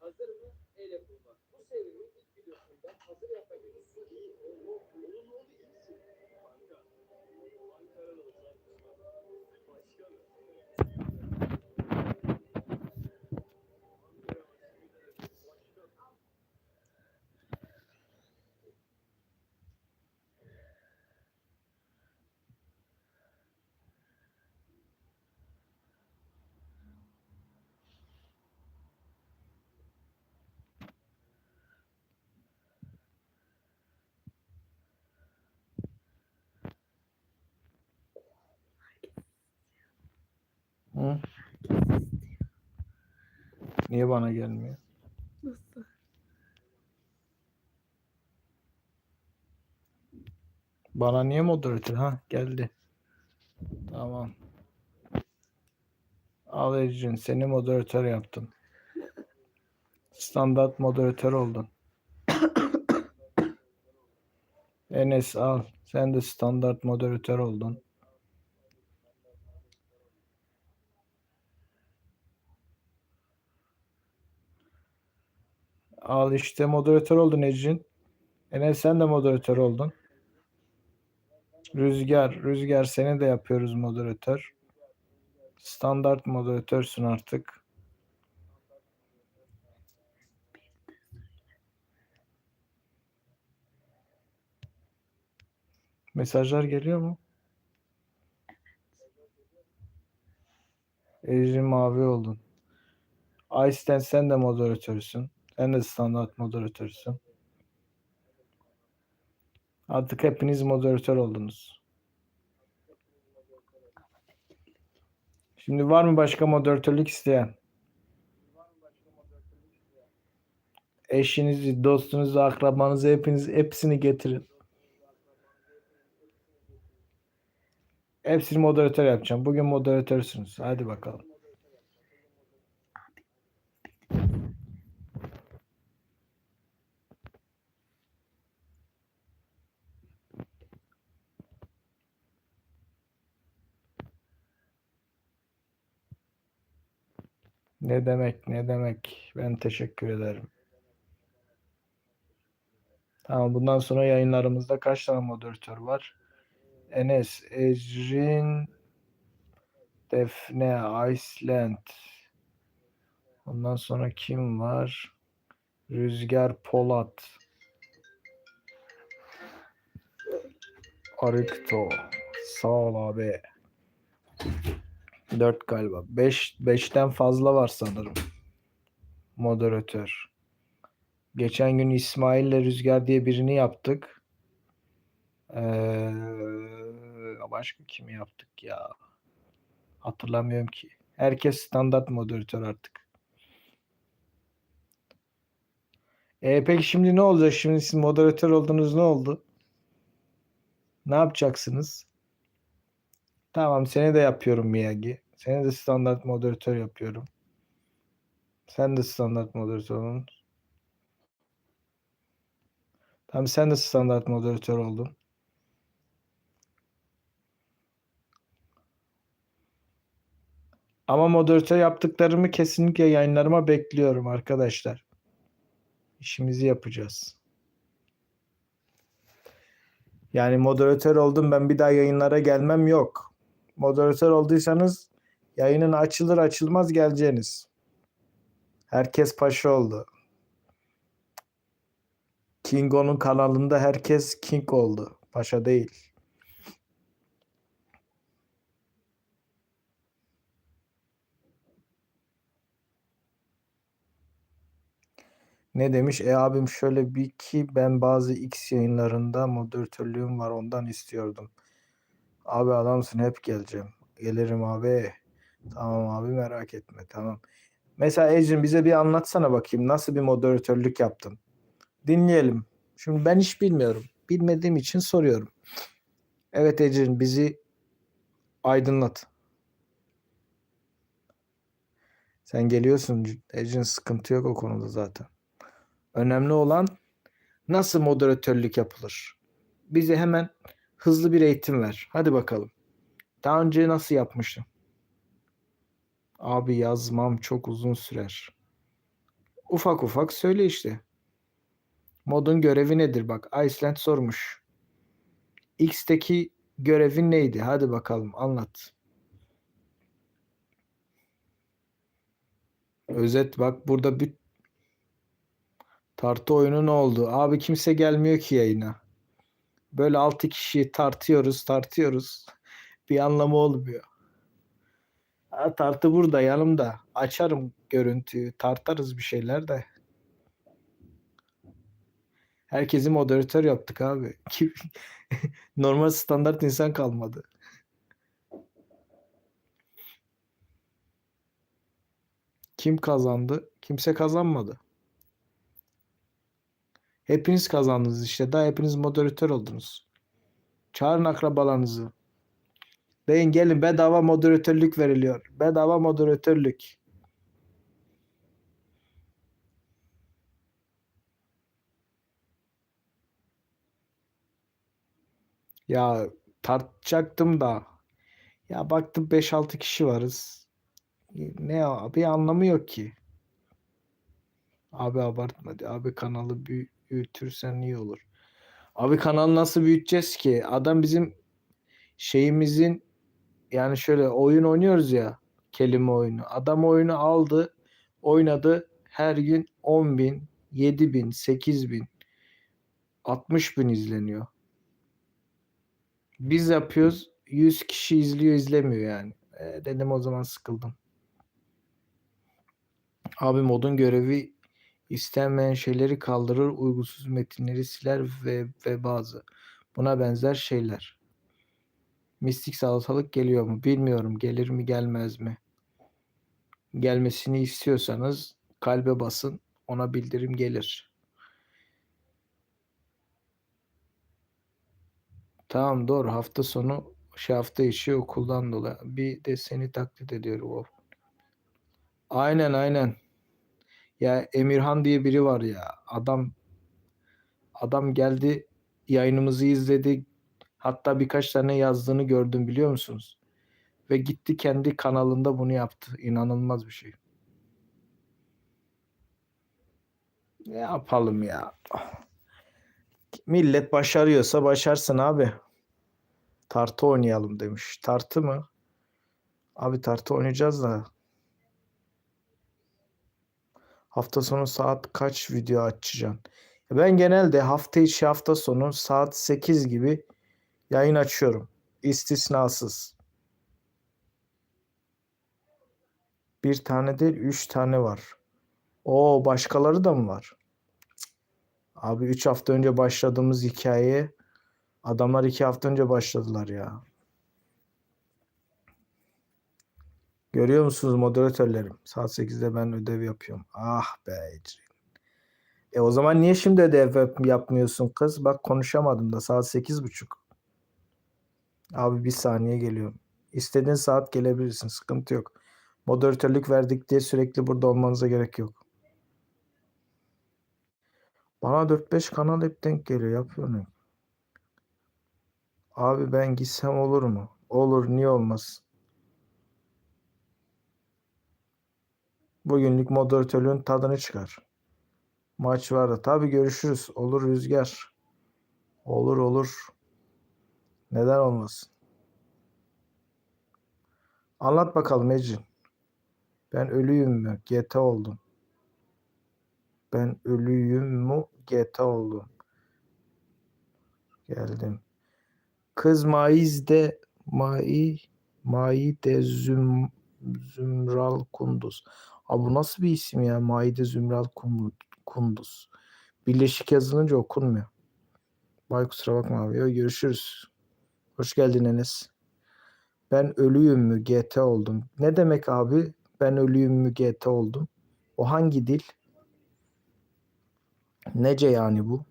hazır mı? El yapımı. Bu serinin ilk videosunda hazır yapmak üzere. Hı? Niye bana gelmiyor? Nasıl? Bana niye moderatör? Ha geldi. Tamam. Al Ecrin seni moderatör yaptım. Standart moderatör oldun. Enes al. Sen de standart moderatör oldun. Al işte moderatör oldun Ecrin. Enes sen de moderatör oldun. Rüzgar, Rüzgar seni de yapıyoruz moderatör. Standart moderatörsün artık. Mesajlar geliyor mu? Ejrin mavi oldun. Aysten sen de moderatörsün. Sen de standart moderatörsün. Artık hepiniz moderatör oldunuz. Şimdi var mı başka moderatörlük isteyen? Eşinizi, dostunuzu, akrabanızı hepiniz hepsini getirin. Hepsini moderatör yapacağım. Bugün moderatörsünüz. Hadi bakalım. Ne demek, ne demek. Ben teşekkür ederim. Tamam, bundan sonra yayınlarımızda kaç tane moderatör var? Enes, Ecrin, Defne, Iceland. Ondan sonra kim var? Rüzgar Polat. Arıkto. Sağ ol abi. Dört galiba. Beş, beşten fazla var sanırım. Moderatör. Geçen gün İsmail ile Rüzgar diye birini yaptık. Ee, başka kimi yaptık ya? Hatırlamıyorum ki. Herkes standart moderatör artık. E, peki şimdi ne olacak? Şimdi siz moderatör oldunuz ne oldu? Ne yapacaksınız? Tamam seni de yapıyorum Miyagi. Seni de standart moderatör yapıyorum. Sen de standart moderatör olun. Tamam sen de standart moderatör oldun. Ama moderatör yaptıklarımı kesinlikle yayınlarıma bekliyorum arkadaşlar. İşimizi yapacağız. Yani moderatör oldum ben bir daha yayınlara gelmem yok. Moderatör olduysanız yayının açılır açılmaz geleceğiniz. Herkes paşa oldu. Kingo'nun kanalında herkes King oldu. Paşa değil. Ne demiş? E abim şöyle bir ki ben bazı X yayınlarında moderatörlüğüm var ondan istiyordum. Abi adamsın hep geleceğim. Gelirim abi. Tamam abi merak etme tamam. Mesela Ecrin bize bir anlatsana bakayım nasıl bir moderatörlük yaptın? Dinleyelim. Şimdi ben hiç bilmiyorum. Bilmediğim için soruyorum. Evet Ecrin bizi aydınlat. Sen geliyorsun Ecrin sıkıntı yok o konuda zaten. Önemli olan nasıl moderatörlük yapılır? Bize hemen hızlı bir eğitim ver. Hadi bakalım. Daha önce nasıl yapmıştın? Abi yazmam çok uzun sürer. Ufak ufak söyle işte. Modun görevi nedir? Bak Iceland sormuş. X'teki görevin neydi? Hadi bakalım anlat. Özet bak burada bir tartı oyunu ne oldu? Abi kimse gelmiyor ki yayına. Böyle 6 kişi tartıyoruz tartıyoruz. Bir anlamı olmuyor. Ha, tartı burada yanımda. Açarım görüntüyü. Tartarız bir şeyler de. Herkesi moderatör yaptık abi. Kim, normal standart insan kalmadı. Kim kazandı? Kimse kazanmadı. Hepiniz kazandınız işte. Daha hepiniz moderatör oldunuz. Çağırın akrabalarınızı. Deyin gelin bedava moderatörlük veriliyor. Bedava moderatörlük. Ya tartacaktım da. Ya baktım 5-6 kişi varız. Ne ya bir anlamı yok ki. Abi abartma. Abi kanalı büyü- büyütürsen iyi olur. Abi kanalı nasıl büyüteceğiz ki? Adam bizim şeyimizin yani şöyle oyun oynuyoruz ya kelime oyunu. Adam oyunu aldı, oynadı. Her gün 10 bin, 7 bin, 8 bin, 60 bin izleniyor. Biz yapıyoruz. 100 kişi izliyor izlemiyor yani. E, dedim o zaman sıkıldım. Abi modun görevi istenmeyen şeyleri kaldırır, uygunsuz metinleri siler ve, ve bazı buna benzer şeyler. Mistik salatalık geliyor mu? Bilmiyorum. Gelir mi gelmez mi? Gelmesini istiyorsanız kalbe basın. Ona bildirim gelir. Tamam doğru. Hafta sonu şey hafta içi okuldan dolayı. Bir de seni taklit ediyorum. Aynen aynen. Ya Emirhan diye biri var ya. Adam adam geldi yayınımızı izledi. Hatta birkaç tane yazdığını gördüm biliyor musunuz? Ve gitti kendi kanalında bunu yaptı. İnanılmaz bir şey. Ne yapalım ya? Millet başarıyorsa başarsın abi. Tartı oynayalım demiş. Tartı mı? Abi tartı oynayacağız da. Hafta sonu saat kaç video açacaksın? Ben genelde hafta içi hafta sonu saat 8 gibi yayın açıyorum. İstisnasız. Bir tane değil, üç tane var. O başkaları da mı var? Abi üç hafta önce başladığımız hikayeye adamlar iki hafta önce başladılar ya. Görüyor musunuz moderatörlerim? Saat 8'de ben ödev yapıyorum. Ah be Ecrin. E o zaman niye şimdi ödev yap- yapmıyorsun kız? Bak konuşamadım da saat 8.30. Abi bir saniye geliyorum. İstediğin saat gelebilirsin. Sıkıntı yok. Moderatörlük verdik diye sürekli burada olmanıza gerek yok. Bana 4-5 kanal hep denk geliyor. Yapıyorum. Abi ben gitsem olur mu? Olur. Niye olmaz? Bugünlük moderatörlüğün tadını çıkar. Maç var da. Tabii görüşürüz. Olur Rüzgar. Olur olur. Neden olmasın? Anlat bakalım Ecrin. Ben ölüyüm mü? GT oldum. Ben ölüyüm mü? GT oldum. Geldim. Kız Maiz'de Mai Maide Züm, Zümral Kunduz. Abi bu nasıl bir isim ya? Maide Zümral Kunduz. Birleşik yazılınca okunmuyor. Bay kusura bakma abi. Görüşürüz. Hoş geldin Enes. Ben ölüyüm mü GT oldum. Ne demek abi? Ben ölüyüm mü GT oldum. O hangi dil? Nece yani bu?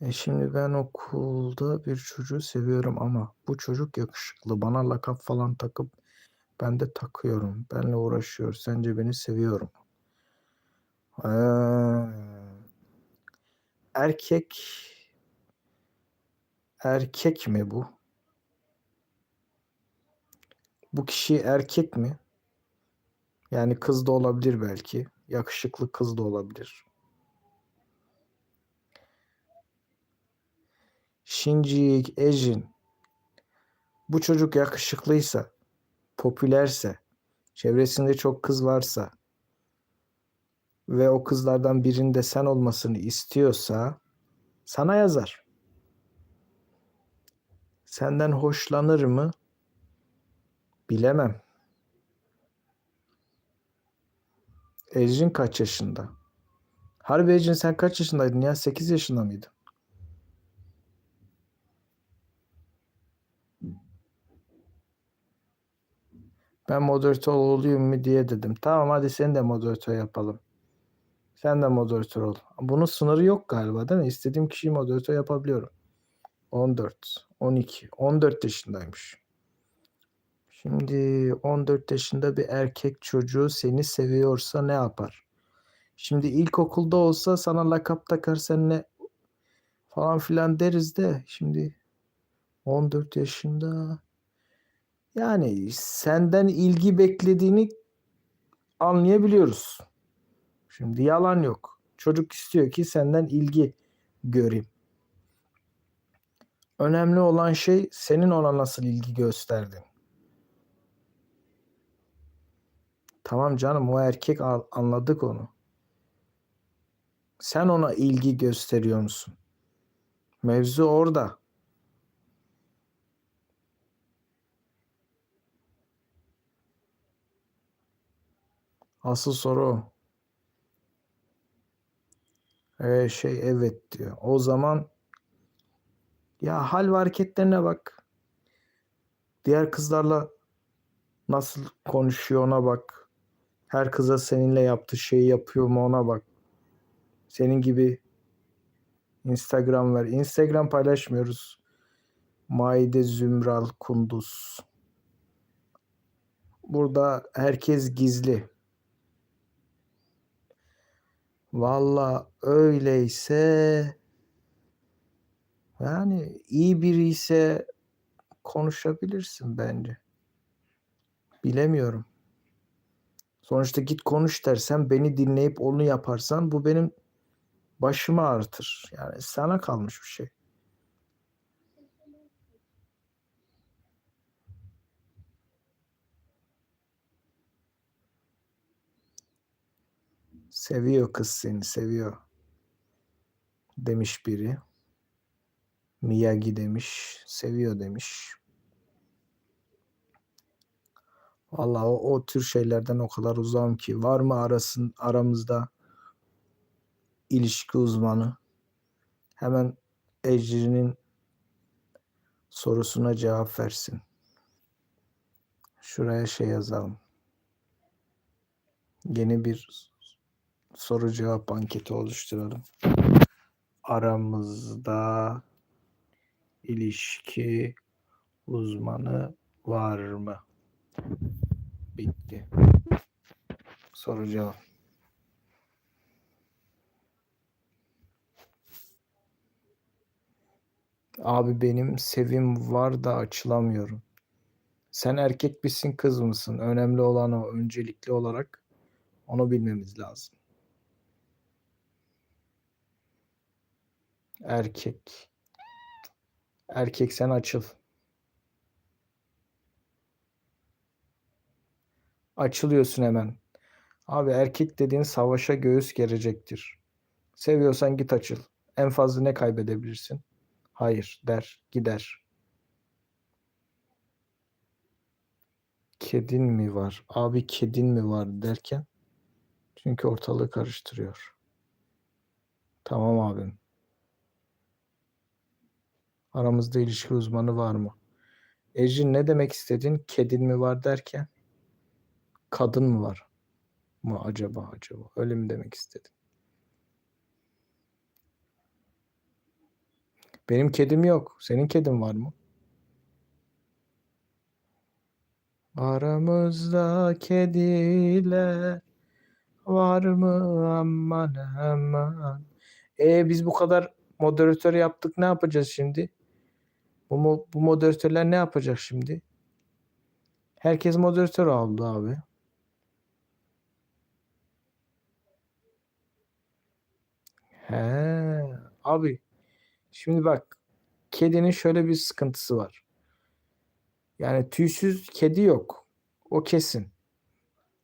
E şimdi ben okulda bir çocuğu seviyorum ama bu çocuk yakışıklı. Bana lakap falan takıp ben de takıyorum. Benle uğraşıyor. Sence beni seviyorum. Ee, erkek erkek mi bu? Bu kişi erkek mi? Yani kız da olabilir belki. Yakışıklı kız da olabilir. Shinji Ejin. Bu çocuk yakışıklıysa, popülerse, çevresinde çok kız varsa ve o kızlardan birinde sen olmasını istiyorsa sana yazar. Senden hoşlanır mı? Bilemem. Ecrin kaç yaşında? Harbi Ecrin sen kaç yaşındaydın ya? 8 yaşında mıydın? Ben moderatör olayım mı diye dedim. Tamam hadi seni de moderatör yapalım. Sen de moderatör ol. Bunun sınırı yok galiba değil mi? İstediğim kişiyi moderatör yapabiliyorum. 14, 12, 14 yaşındaymış. Şimdi 14 yaşında bir erkek çocuğu seni seviyorsa ne yapar? Şimdi ilkokulda olsa sana lakap takar seninle falan filan deriz de şimdi 14 yaşında yani senden ilgi beklediğini anlayabiliyoruz. Şimdi yalan yok. Çocuk istiyor ki senden ilgi göreyim. Önemli olan şey senin ona nasıl ilgi gösterdin. Tamam canım o erkek anladık onu. Sen ona ilgi gösteriyor musun? Mevzu orada. Asıl soru o. Ee, şey evet diyor. O zaman ya hal ve hareketlerine bak. Diğer kızlarla nasıl konuşuyor ona bak. Her kıza seninle yaptığı şeyi yapıyor mu ona bak. Senin gibi Instagram ver. Instagram paylaşmıyoruz. Maide Zümral Kunduz. Burada herkes gizli. Valla öyleyse yani iyi biri ise konuşabilirsin bence. Bilemiyorum. Sonuçta git konuş dersen beni dinleyip onu yaparsan bu benim başımı ağrıtır. Yani sana kalmış bir şey. Seviyor kız seni, seviyor. Demiş biri. Miyagi demiş, seviyor demiş. Vallahi o, o tür şeylerden o kadar uzağım ki. Var mı arasın aramızda ilişki uzmanı? Hemen Ecrin'in sorusuna cevap versin. Şuraya şey yazalım. Yeni bir soru cevap anketi oluşturalım. Aramızda ilişki uzmanı var mı? Bitti. Soru cevap. Abi benim sevim var da açılamıyorum. Sen erkek misin kız mısın? Önemli olan o. Öncelikli olarak onu bilmemiz lazım. Erkek. Erkek sen açıl. Açılıyorsun hemen. Abi erkek dediğin savaşa göğüs gerecektir. Seviyorsan git açıl. En fazla ne kaybedebilirsin? Hayır der, gider. Kedin mi var? Abi kedin mi var derken çünkü ortalığı karıştırıyor. Tamam abim. Aramızda ilişki uzmanı var mı? Ecrin ne demek istedin? Kedin mi var derken kadın mı var mı acaba acaba? Öyle mi demek istedin? Benim kedim yok. Senin kedin var mı? Aramızda kediler var mı aman aman. E biz bu kadar moderatör yaptık ne yapacağız şimdi? Bu, bu moderatörler ne yapacak şimdi? Herkes moderatör oldu abi. He, abi. Şimdi bak. Kedinin şöyle bir sıkıntısı var. Yani tüysüz kedi yok. O kesin.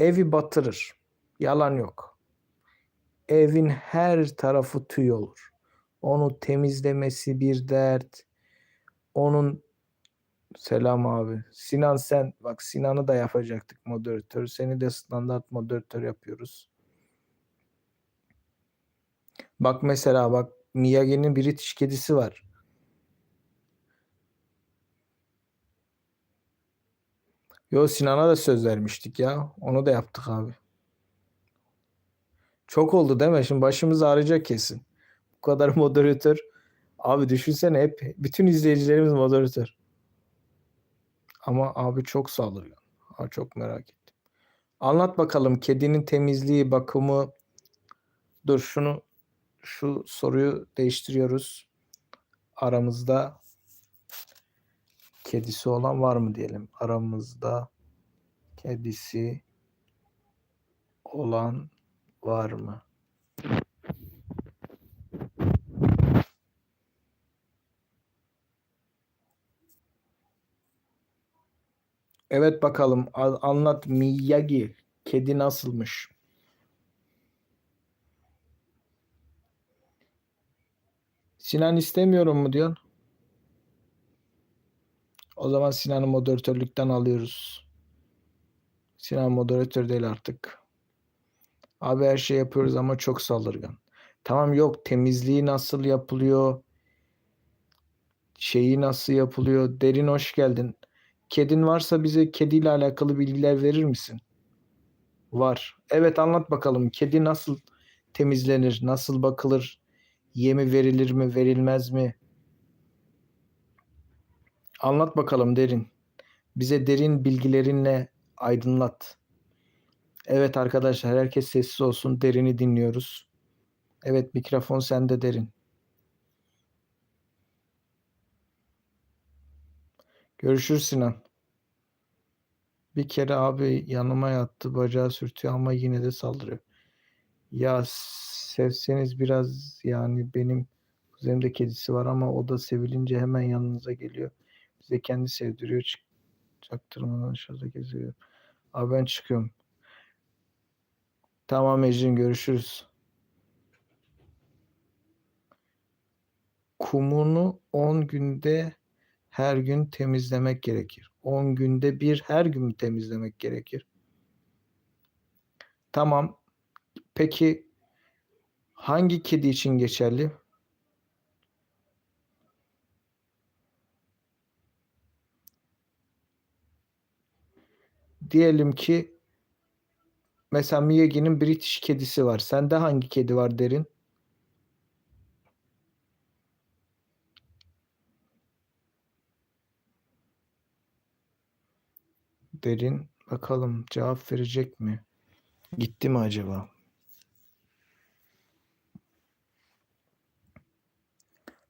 Evi batırır. Yalan yok. Evin her tarafı tüy olur. Onu temizlemesi bir dert. Onun selam abi. Sinan sen bak Sinan'ı da yapacaktık moderatör. Seni de standart moderatör yapıyoruz. Bak mesela bak Miyagi'nin British kedisi var. Yo Sinan'a da söz vermiştik ya. Onu da yaptık abi. Çok oldu değil mi? Şimdi başımız ağrıyacak kesin. Bu kadar moderatör. Abi düşünsene hep bütün izleyicilerimiz moderatör. Ama abi çok saldırgan. Abi çok merak ettim. Anlat bakalım kedinin temizliği, bakımı. Dur şunu şu soruyu değiştiriyoruz. Aramızda kedisi olan var mı diyelim. Aramızda kedisi olan var mı? Evet bakalım anlat Miyagi kedi nasılmış? Sinan istemiyorum mu diyorsun? O zaman Sinan'ı moderatörlükten alıyoruz. Sinan moderatör değil artık. Abi her şey yapıyoruz ama çok saldırgan. Tamam yok temizliği nasıl yapılıyor? Şeyi nasıl yapılıyor? Derin hoş geldin. Kedin varsa bize kediyle alakalı bilgiler verir misin? Var. Evet anlat bakalım. Kedi nasıl temizlenir? Nasıl bakılır? Yemi verilir mi? Verilmez mi? Anlat bakalım derin. Bize derin bilgilerinle aydınlat. Evet arkadaşlar herkes sessiz olsun. Derini dinliyoruz. Evet mikrofon sende derin. Görüşürüz Sinan. Bir kere abi yanıma yattı bacağı sürtüyor ama yine de saldırıyor. Ya sevseniz biraz yani benim kuzenimde kedisi var ama o da sevilince hemen yanınıza geliyor. Bize kendi sevdiriyor. Çaktırmadan aşağıda geziyor. Abi ben çıkıyorum. Tamam Ecrin görüşürüz. Kumunu 10 günde her gün temizlemek gerekir. 10 günde bir her gün temizlemek gerekir? Tamam. Peki hangi kedi için geçerli? Diyelim ki mesela Miyagi'nin British kedisi var. Sende hangi kedi var derin? Derin bakalım cevap verecek mi? Gitti mi acaba?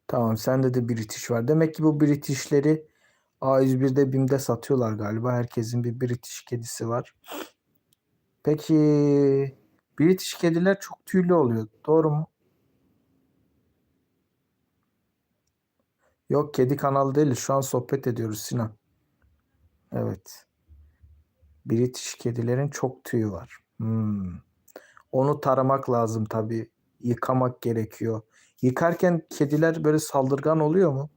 Tamam sende de British var. Demek ki bu British'leri A101'de BİM'de satıyorlar galiba. Herkesin bir British kedisi var. Peki British kediler çok tüylü oluyor. Doğru mu? Yok kedi kanalı değil. Şu an sohbet ediyoruz Sinan. Evet. British kedilerin çok tüyü var. Hmm. Onu taramak lazım tabii. Yıkamak gerekiyor. Yıkarken kediler böyle saldırgan oluyor mu?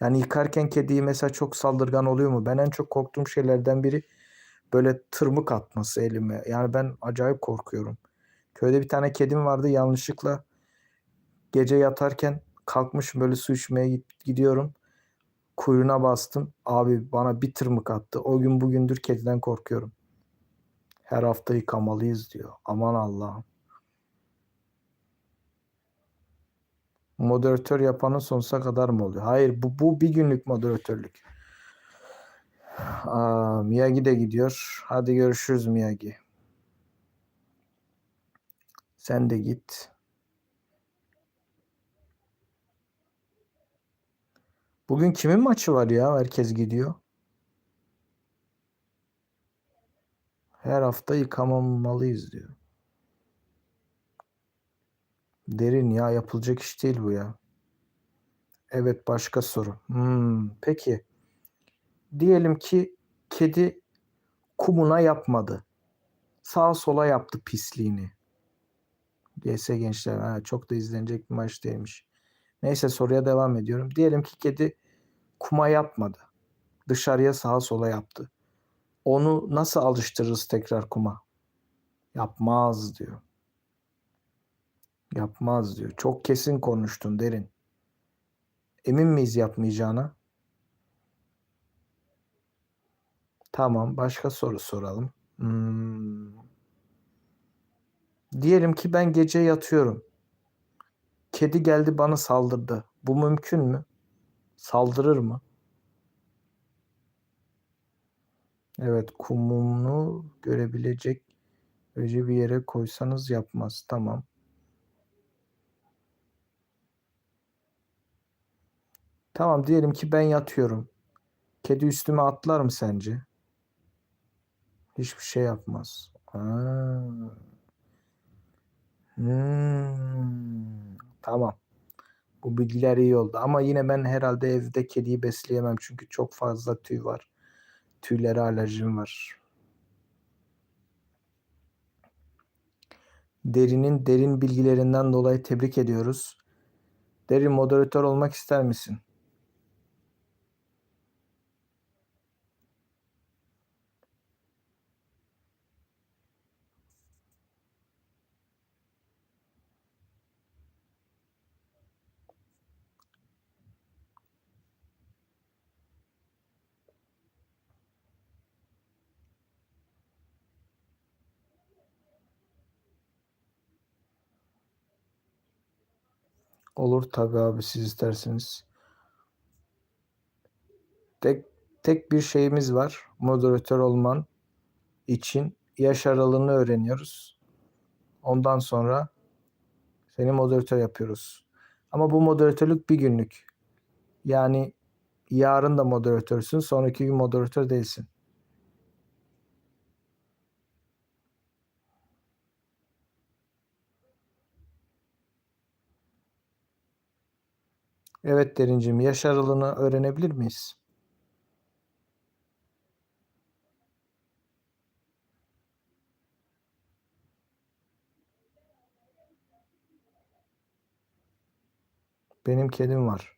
Yani yıkarken kediyi mesela çok saldırgan oluyor mu? Ben en çok korktuğum şeylerden biri böyle tırmık atması elime. Yani ben acayip korkuyorum. Köyde bir tane kedim vardı yanlışlıkla gece yatarken kalkmışım böyle su içmeye gidiyorum. Kuyruğuna bastım. Abi bana bir tırmık attı. O gün bugündür kediden korkuyorum. Her hafta yıkamalıyız diyor. Aman Allah'ım. Moderatör yapanın sonsuza kadar mı oluyor? Hayır bu, bu bir günlük moderatörlük. Aa, Miyagi de gidiyor. Hadi görüşürüz Miyagi. Sen de git. Bugün kimin maçı var ya? Herkes gidiyor. Her hafta yıkamamalıyız diyor. Derin ya yapılacak iş değil bu ya. Evet başka soru. Hmm, peki. Diyelim ki kedi kumuna yapmadı. Sağa sola yaptı pisliğini. GS gençler ha, çok da izlenecek bir maç değilmiş. Neyse soruya devam ediyorum. Diyelim ki kedi kuma yapmadı. Dışarıya sağa sola yaptı. Onu nasıl alıştırırız tekrar kuma? Yapmaz diyor. Yapmaz diyor. Çok kesin konuştun derin. Emin miyiz yapmayacağına? Tamam, başka soru soralım. Hmm. Diyelim ki ben gece yatıyorum. Kedi geldi bana saldırdı. Bu mümkün mü? Saldırır mı? Evet, kumunu görebilecek öyle bir yere koysanız yapmaz. Tamam. Tamam diyelim ki ben yatıyorum. Kedi üstüme atlar mı sence? Hiçbir şey yapmaz. Ha. Hmm, Tamam. Bu bilgiler iyi oldu. Ama yine ben herhalde evde kediyi besleyemem. Çünkü çok fazla tüy var. Tüylere alerjim var. Derinin derin bilgilerinden dolayı tebrik ediyoruz. Derin moderatör olmak ister misin? Olur tabii abi siz isterseniz. Tek tek bir şeyimiz var. Moderatör olman için yaş aralığını öğreniyoruz. Ondan sonra seni moderatör yapıyoruz. Ama bu moderatörlük bir günlük. Yani yarın da moderatörsün, sonraki gün moderatör değilsin. Evet Derincim, yaş aralığını öğrenebilir miyiz? Benim kedim var.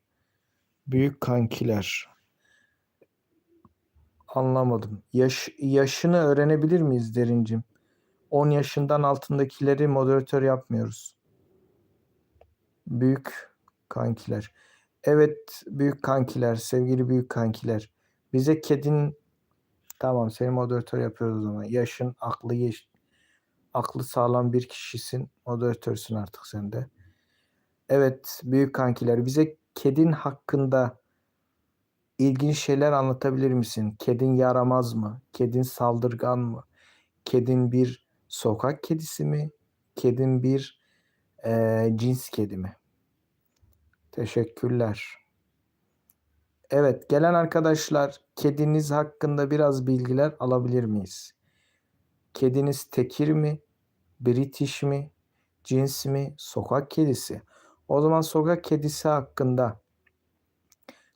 Büyük kankiler. Anlamadım. Yaş, yaşını öğrenebilir miyiz Derincim? 10 yaşından altındakileri moderatör yapmıyoruz. Büyük kankiler. Evet büyük kankiler, sevgili büyük kankiler. Bize kedin tamam seni moderatör yapıyoruz o zaman. Yaşın, aklı yaş, aklı sağlam bir kişisin. Moderatörsün artık sen de. Evet büyük kankiler bize kedin hakkında ilginç şeyler anlatabilir misin? Kedin yaramaz mı? Kedin saldırgan mı? Kedin bir sokak kedisi mi? Kedin bir eee, cins kedi mi? Teşekkürler. Evet, gelen arkadaşlar kediniz hakkında biraz bilgiler alabilir miyiz? Kediniz tekir mi? British mi? Cins mi? Sokak kedisi. O zaman sokak kedisi hakkında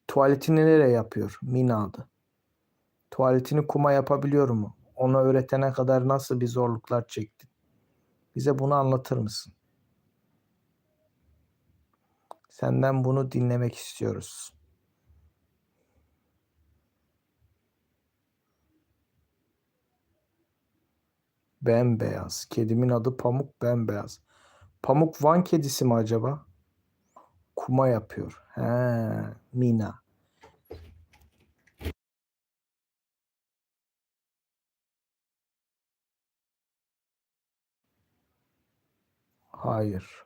tuvaletini nereye yapıyor? Mina adı. Tuvaletini kuma yapabiliyor mu? Ona öğretene kadar nasıl bir zorluklar çektin? Bize bunu anlatır mısın? Senden bunu dinlemek istiyoruz. Bembeyaz. Kedimin adı Pamuk Bembeyaz. Pamuk Van kedisi mi acaba? Kuma yapıyor. He, Mina. Hayır.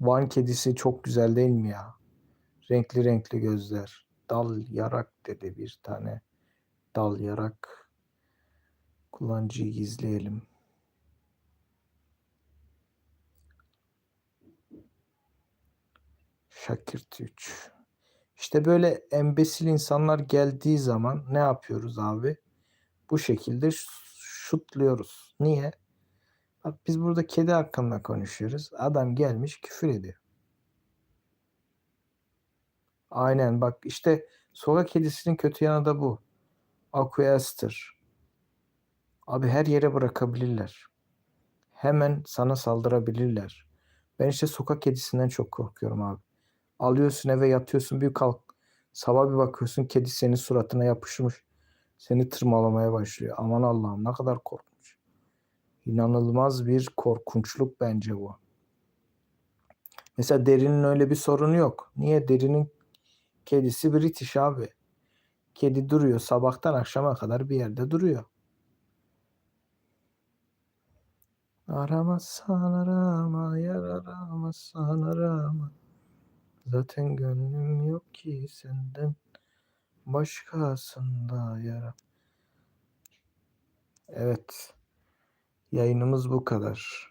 Van kedisi çok güzel değil mi ya? Renkli renkli gözler. Dal yarak dedi bir tane. Dal yarak. Kullanıcıyı gizleyelim. Şakir 3. İşte böyle embesil insanlar geldiği zaman ne yapıyoruz abi? Bu şekilde şutluyoruz. Niye? Bak biz burada kedi hakkında konuşuyoruz. Adam gelmiş küfür ediyor. Aynen bak işte sokak kedisinin kötü yanı da bu. Aqueaster. Abi her yere bırakabilirler. Hemen sana saldırabilirler. Ben işte sokak kedisinden çok korkuyorum abi. Alıyorsun eve yatıyorsun bir kalk. Sabah bir bakıyorsun kedi senin suratına yapışmış. Seni tırmalamaya başlıyor. Aman Allah'ım ne kadar korkunç. İnanılmaz bir korkunçluk bence bu. Mesela derinin öyle bir sorunu yok. Niye? Derinin kedisi British abi. Kedi duruyor sabahtan akşama kadar bir yerde duruyor. Aramazsan arama, yar aramazsan arama. Zaten gönlüm yok ki senden başkasında yara. Evet. Yayınımız bu kadar.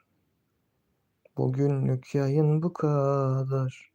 Bugünlük yayın bu kadar.